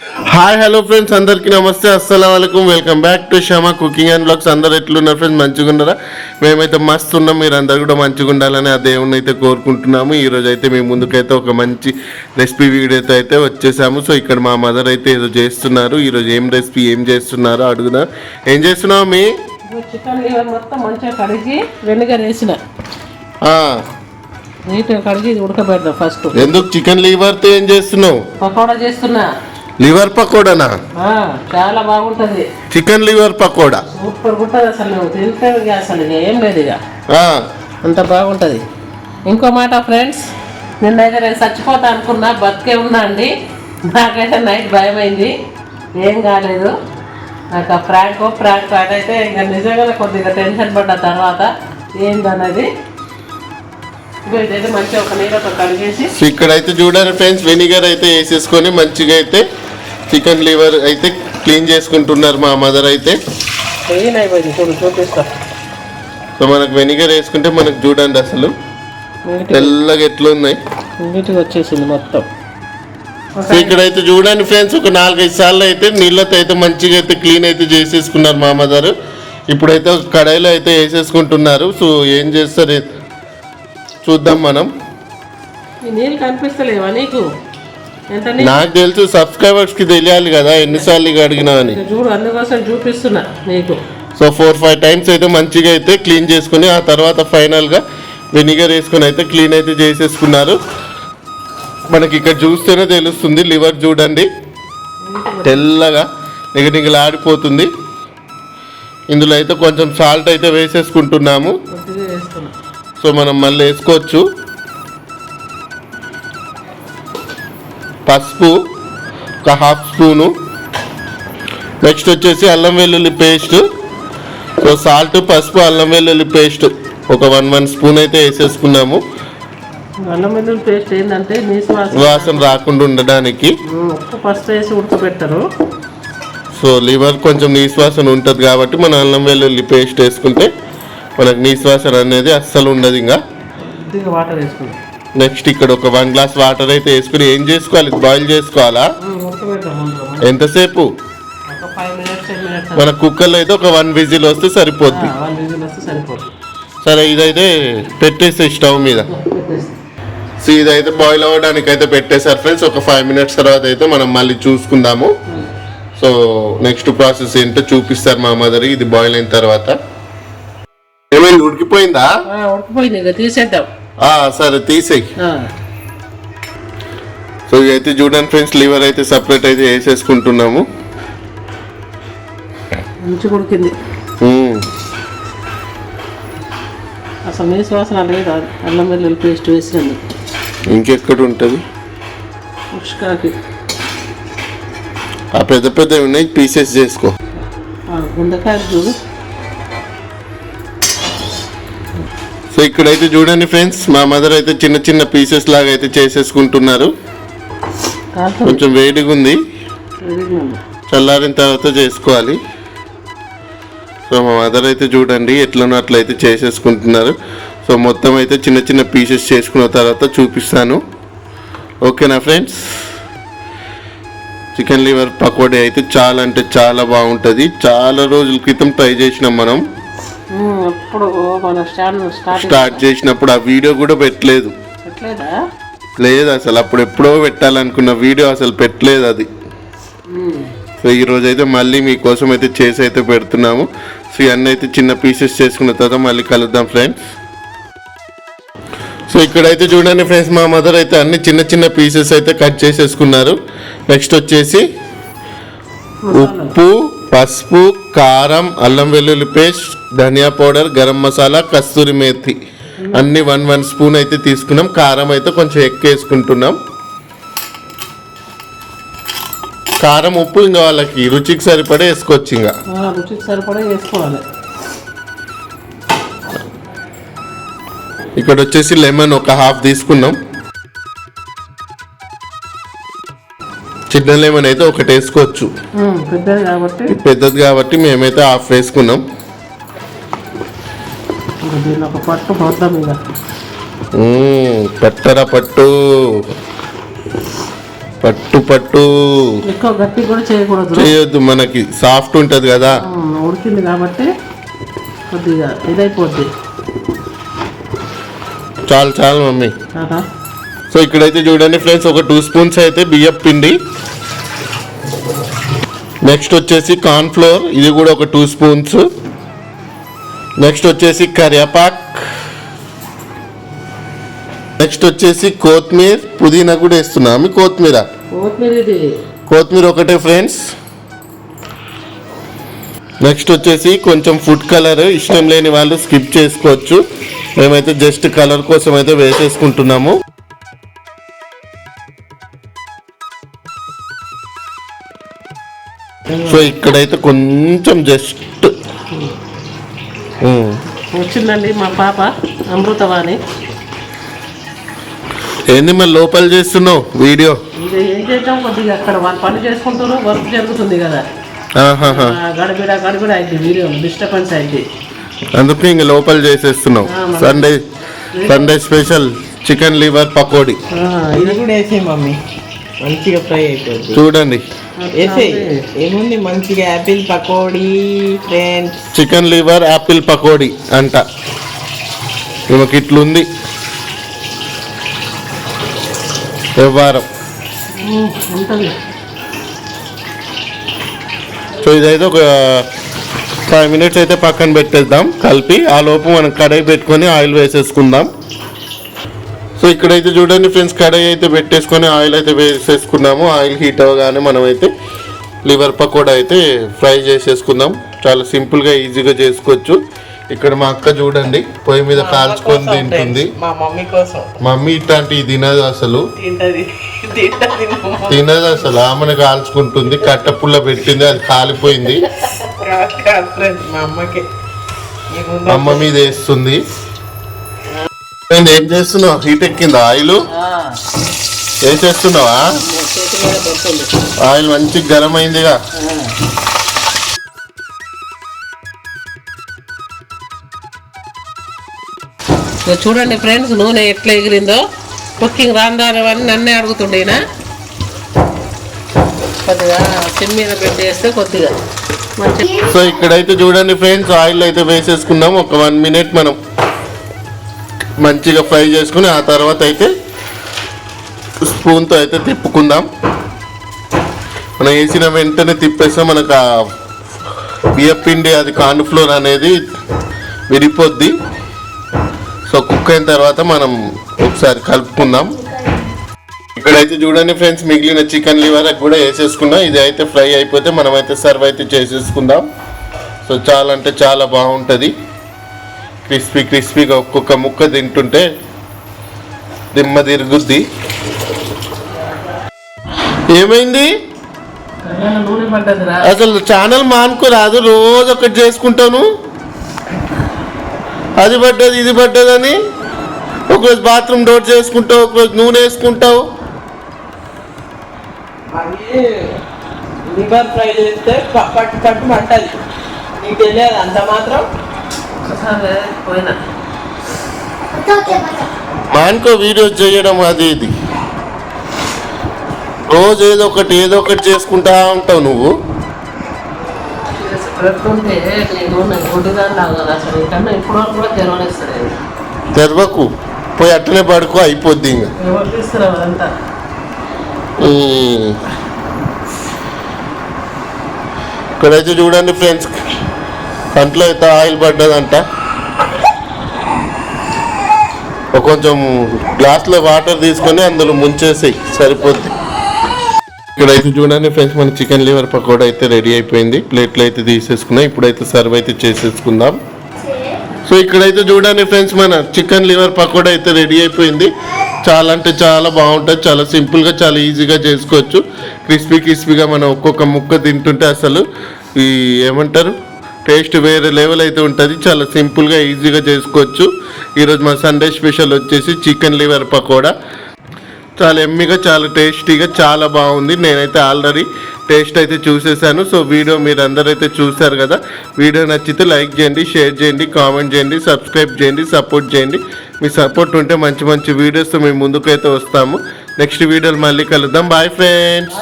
Hi hello friends అందరికీ నమస్తే. అస్సలం వలైకుం welcome back to Shama cooking and blogs అందరు ఎట్లున్నారు ఫ్రెండ్స్ మంచిగా ఉన్నారా మేమైతే మస్తు ఉన్నాం. మీరు అందరు కూడా మంచిగా ఉండాలని ఆ దేవుణ్ణి అయితే కోరుకుంటున్నాము. ఈ రోజు అయితే మీ ముందుకైతే ఒక మంచి రెసిపీ వీడియోతో అయితే వచ్చేసాము. సో ఇక్కడ మా మదర్ అయితే ఏదో చేస్తున్నారు. ఈ రోజు ఏం రెసిపీ ఏం చేస్తున్నారో అడుగుదా. ఏం చేస్తున్నావు మీ చికెన్ లివర్ మొత్తం మంచిగా కడిగి వేసిన. నీట్గా కడిగి ఉడకబెడదాం ఫస్ట్ ఎందుకు? చికెన్ లివర్తో ఏం చేస్తున్నావు? పకోడా చేస్తున్నా. లివర్ పకోడానా? చాలా బాగుంటుంది. Chicken liver pakoda? సూపర్ ఉంటుంది అసలు. తింటే అసలు ఏం లేదు ఇక అంత బాగుంటుంది. ఇంకో మాట ఫ్రెండ్స్. నిన్నైతే నేను చచ్చిపోతా అనుకున్నా బతికే ఉన్నా అండి. నాకైతే నైట్ భయమైంది. ఏం కాలేదు. నాకు ఆ ఫ్రాంక్ ఫ్రాంక్ అదైతే ఇంకా నిజంగానే కొద్దిగా టెన్షన్ పడ్డ తర్వాత ఏందన్నది. ఇదైతే మంచిగా ఒక నీళ్ళతో కడిగేసి ఇక్కడైతే చూడండి ఫ్రెండ్స్. వెనిగర్ అయితే వేసేసుకొని మంచిగా అయితే చికెన్ లివర్ అయితే క్లీన్ చేసుకుంటున్నారు మా మదర్ అయితే. సో మనకు వెనిగర్ వేసుకుంటే మనకు చూడండి అసలు. తెల్లగా ఎట్లున్నాయి వచ్చేసింది మొత్తం. సో ఇక్కడైతే చూడండి ఫ్రెండ్స్ ఒక నాలుగైదు సార్లు అయితే నీళ్ళతో అయితే మంచిగా అయితే క్లీన్ అయితే చేసేసుకున్నారు మా మదర్. ఇప్పుడైతే ఒక కడాయిలో అయితే వేసేసుకుంటున్నారు. సో ఏం చేస్తారు? చూద్దాం మనం. నీళ్ళు కనిపిస్తలేవా నీకు? నాకు తెలుసు సబ్స్క్రైబర్స్కి తెలియాలి కదా ఎన్నిసార్లు ఇక అడిగినా అని. చూడు అందుకోసం చూపిస్తున్నా నీకు. సో ఫోర్ ఫైవ్ టైమ్స్ అయితే మంచిగా అయితే క్లీన్ చేసుకుని ఆ తర్వాత ఫైనల్గా వెనిగర్ వేసుకొని అయితే క్లీన్ అయితే చేసేసుకున్నారు. మనకి ఇక్కడ చూస్తేనే తెలుస్తుంది లివర్ చూడండి. తెల్లగా నిగనిగలాడిపోతుంది ఇందులో అయితే కొంచెం సాల్ట్ అయితే వేసేసుకుంటున్నాము. సో మనం మళ్ళీ వేసుకోవచ్చు. పసుపు ఒక హాఫ్ స్పూను. నెక్స్ట్ వచ్చేసి అల్లం వెల్లుల్లి పేస్ట్. సో సాల్ట్ పసుపు అల్లం వెల్లుల్లి పేస్ట్. ఒక వన్ వన్ స్పూన్ అయితే వేసేసుకున్నాము. అల్లం వెల్లుల్లి పేస్ట్ ఏంటంటే వాసన. రాకుండా ఉండడానికి. ఫస్ట్ వేసి ఉడకబెట్టరు. సో లివర్ కొంచెం నీశ్వాసన ఉంటుంది కాబట్టి మనం అల్లం వెల్లుల్లి పేస్ట్ వేసుకుంటే మనకు నీశ్వాసన అనేది అస్సలు ఉండదు ఇంకా. వాటర్ వేసుకున్నాం నెక్స్ట్ ఇక్కడ ఒక వన్ గ్లాస్ వాటర్ అయితే వేసుకుని ఏం చేసుకోవాలి? బాయిల్ చేసుకోవాలా? ఎంతసేపు? మన కుక్కర్లో అయితే ఒక వన్ విజిల్ వస్తే సరిపోద్ది. సరే ఇదైతే పెట్టేసి స్టవ్ మీద. సో ఇదైతే బాయిల్ అవ్వడానికి అయితే పెట్టేశారు ఫ్రెండ్స్ ఒక ఫైవ్ మినిట్స్ తర్వాత అయితే మనం మళ్ళీ చూసుకుందాము. సో నెక్స్ట్ ప్రాసెస్ ఏంటో చూపిస్తారు మా మదర్ ఇది బాయిల్ అయిన తర్వాత. ఏమైంది? ఉడికిపోయిందా? ఉడికిపోయింది. తీసేద్దాం. సరే తీసేయి. సో ఇదైతే చూడండి ఫ్రెండ్స్ లివర్ అయితే సపరేట్ అయితే వేసేసుకుంటున్నాము. మంచిగా ఉడికింది మ్మ్. అసలు నీసు వాసన లేదు అల్లం వెల్లుల్లి పేస్ట్ వేసినందు ఇంకెక్కడ ఉంటుంది? ఉష్కాకి ఆ పెద్ద పెద్ద ఉన్నాయి పీసెస్ చేసుకో. గుండకాయలు చూడు. సో ఇక్కడైతే చూడండి ఫ్రెండ్స్ మా మదర్ అయితే చిన్న చిన్న పీసెస్ లాగా అయితే చేసేసుకుంటున్నారు. కొంచెం వేడిగా ఉంది. చల్లారిన తర్వాత చేసుకోవాలి. సో మా మదర్ అయితే చూడండి ఎట్లనో అట్లయితే చేసేసుకుంటున్నారు. సో మొత్తం అయితే చిన్న చిన్న పీసెస్ చేసుకున్న తర్వాత చూపిస్తాను. ఓకేనా ఫ్రెండ్స్ చికెన్ లివర్ పకోడీ అయితే చాలా అంటే చాలా బాగుంటుంది. చాలా రోజుల క్రితం ట్రై చేసినాం మనం. ఎప్పుడు మన స్టాండ్ స్టార్ట్ చేసినప్పుడు ఆ వీడియో కూడా పెట్టలేదు. పెట్టలేదా? లేదు అసలు అప్పుడు ఎప్పుడో పెట్టాలనుకున్న వీడియో అసలు పెట్టలేదు అది. సో ఈ రోజు అయితే మళ్ళీ మీకోసం అయితే చేసి అయితే పెడుతున్నాము. సో ఇవన్నీ అయితే చిన్న పీసెస్ చేసుకున్న తర్వాత మళ్ళీ కలుద్దాం ఫ్రెండ్స్ సో ఇక్కడైతే చూడండి ఫ్రెండ్స్ మా మదర్ అయితే అన్ని చిన్న చిన్న పీసెస్ అయితే కట్ చేసేసుకున్నారు. నెక్స్ట్ వచ్చేసి ఉప్పు పసుపు కారం అల్లం వెల్లుల్లి పేస్ట్ ధనియా పౌడర్ గరం మసాలా కస్తూరి మేతి. అన్ని వన్ వన్ స్పూన్ అయితే తీసుకున్నాం. కారం అయితే కొంచెం ఎక్కువ వేసుకుంటున్నాం. కారం ఉప్పు ఇంకా వాళ్ళకి రుచికి సరిపడే వేసుకోవచ్చు ఇంకా. ఆ, రుచికి సరిపడా వేసుకోవాలి. ఇక్కడ వచ్చేసి లెమన్ ఒక హాఫ్ తీసుకున్నాం. చిన్న లెమన్ అయితే ఒకటి వేసుకోవచ్చు. పెద్దది కాబట్టి. పెద్దది కాబట్టి మేమైతే హాఫ్ వేసుకున్నాం. ఒక పట్టు పోద్దాం ఇక. మ్మ్, పెట్టరా పట్టు. పట్టు పట్టు. ఎక్కువ గట్టి కూడా చేయకూడదు. చేయొద్దు మనకి సాఫ్ట్ ఉంటుంది కదా. ఉడికింది కాబట్టి కొద్దిగా ఇదైపోద్ది. చాలు చాలు మమ్మీ. సో ఇక్కడైతే చూడండి ఫ్రెండ్స్ ఒక టూ స్పూన్స్ అయితే బియ్యం పిండి. నెక్స్ట్ వచ్చేసి కార్న్ ఫ్లోర్ ఇది కూడా ఒక టూ స్పూన్స్ నెక్స్ట్ వచ్చేసి కరివేపాక్. నెక్స్ట్ వచ్చేసి కొత్తిమీర పుదీనా కూడా వేస్తున్నాము కొత్తిమీర? కొత్తిమీర ఒకటే ఫ్రెండ్స్. నెక్స్ట్ వచ్చేసి కొంచెం ఫుడ్ కలర్ ఇష్టం లేని వాళ్ళు స్కిప్ చేసుకోవచ్చు. మేమైతే జస్ట్ కలర్ కోసం అయితే వేసేసుకుంటున్నాము. సో ఇక్కడైతే కొంచెం జస్ట్ వచ్చిందండి మా పాప అమృతవాణి. ఏంది మరి లోపల చేస్తున్నావు వీడియో? ఏం చేద్దాం కొద్దిగా అక్కడ వాళ్ళు పని చేసుకుంటారు వర్క్ జరుగుతుంది కదా. గడబిడ గడబిడ అయింది వీడియో డిస్టర్బెన్స్ అయింది. అందుకే ఇంక లోపల చేసేస్తున్నావు. Sunday Sunday special chicken liver pakodi. ఇది కూడా వేసేయి మమ్మీ. మంచిగా ఫ్రై అయిపోతుంది చూడండి. ఏముంది? మంచిగా apple pakodi friends. Chicken liver apple pakodi అంట. ఈమెకి ఇట్లుంది వ్యవహారం సో ఇదైతే ఒక ఫైవ్ మినిట్స్ అయితే పక్కన పెట్టేద్దాం. కలిపి ఆ లోపు మనం కడాయి పెట్టుకొని ఆయిల్ వేసేసుకుందాం. సో ఇక్కడైతే చూడండి ఫ్రెండ్స్ కడాయి అయితే పెట్టేసుకొని ఆయిల్ అయితే వేసేసుకున్నాము. ఆయిల్ హీట్ అవ్వగానే మనం అయితే లివర్ పకోడా అయితే ఫ్రై చేసేసుకుందాం. చాలా సింపుల్గా ఈజీగా చేసుకోవచ్చు. ఇక్కడ మా అక్క చూడండి పొయ్యి మీద కాల్చుకొని తింటుంది. మా మమ్మీ ఇట్లాంటివి తినదు అసలు. తినదు అసలు. ఆమెను కాల్చుకుంటుంది కట్టపుల్ల పెట్టింది అది కాలిపోయింది. అమ్మ మీద వేస్తుంది. నేను ఏం చేస్తున్నావు? హీట్ ఎక్కిందా? ఆయిల్? వేసేస్తున్నావా ఆయిల్ మంచి గరం అయిందిగా చూడండి ఫ్రెండ్స్ నూనె ఎట్లా ఎగిరిందో. కుకింగ్ రాందారని నన్నే అడుగుతుండే ఈయన. కొద్దిగా సిమ్ మీద పెట్టేస్తే కొద్దిగా. సో ఇక్కడైతే చూడండి ఫ్రెండ్స్ ఆయిల్ అయితే వేసేసుకున్నాం. ఒక వన్ మినిట్ మనం. మంచిగా ఫ్రై చేసుకుని ఆ తర్వాత అయితే స్పూన్తో అయితే తిప్పుకుందాం. మనం వేసిన వెంటనే తిప్పేస్తే మనకు ఆ బియ్యపిండి అది కార్న్ ఫ్లోర్ అనేది విడిపోద్ది. సో కుక్ అయిన తర్వాత మనం ఒకసారి కలుపుకుందాం. ఇక్కడైతే చూడండి ఫ్రెండ్స్ మిగిలిన చికెన్ లివర్ కూడా వేసేసుకున్నాం. ఇది అయితే ఫ్రై అయిపోతే మనమైతే సర్వ్ అయితే చేసేసుకుందాం. సో చాలా అంటే చాలా బాగుంటుంది. క్రిస్పీ క్రిస్పీగా ఒక్కొక్క ముక్క తింటుంటే దిమ్మ తిరుగుద్ది. ఏమైంది? అసలు ఛానల్ మానుకోరాదు రోజు ఒకటి చేసుకుంటాను. అది పడ్డది ఇది పడ్డదని ఒకరోజు బాత్రూమ్ డోర్ చేసుకుంటావు ఒకరోజు నూనె వేసుకుంటావు. లివర్ ఫ్రై చేస్తే పట్టు పట్టు మంటది నీకు తెలియదు అంత మాత్రం? పోయినా. మానుకో వీడియోస్ చేయడం అది ఇది. రోజు ఏదో ఒకటి ఏదో ఒకటి చేసుకుంటా ఉంటావు నువ్వు. తెరవకు. పోయి అట్టనే పడుకో అయిపోద్ది ఇంకా. ఇక్కడైతే చూడండి ఫ్రెండ్స్ కంట్లో అయితే ఆయిల్ పడ్డదంట. కొంచెం గ్లాస్లో వాటర్ తీసుకొని అందులో ముంచేసి సరిపోద్ది. ఇక్కడైతే చూడండి ఫ్రెండ్స్ మన చికెన్ లివర్ పకోడా అయితే రెడీ అయిపోయింది. ప్లేట్లు అయితే తీసేసుకున్నాం. ఇప్పుడైతే సర్వ్ అయితే చేసేసుకుందాం. సో ఇక్కడైతే చూడండి ఫ్రెండ్స్ మన చికెన్ లివర్ పకోడా అయితే రెడీ అయిపోయింది. చాలా అంటే చాలా బాగుంటుంది. చాలా సింపుల్గా చాలా ఈజీగా చేసుకోవచ్చు. క్రిస్పీ క్రిస్పీగా మనం ఒక్కొక్క ముక్క తింటుంటే అసలు ఈ ఏమంటారు? టేస్ట్ వేరే లెవెల్ అయితే ఉంటుంది. చాలా సింపుల్గా ఈజీగా చేసుకోవచ్చు. ఈరోజు మా సండే స్పెషల్ వచ్చేసి చికెన్ లివర్ పకోడా. చాలా ఎమ్మిగా చాలా టేస్టీగా చాలా బాగుంది. నేనైతే ఆల్రెడీ టేస్ట్ అయితే చూసేసాను. సో వీడియో మీరు అందరూ అయితే చూశారు కదా వీడియో నచ్చితే లైక్ చేయండి షేర్ చేయండి కామెంట్ చేయండి సబ్స్క్రైబ్ చేయండి సపోర్ట్ చేయండి. మీ సపోర్ట్ ఉంటే మంచి మంచి వీడియోస్తో మేము ముందుకైతే వస్తాము. నెక్స్ట్ వీడియోలు మళ్ళీ కలుద్దాం. Bye friends.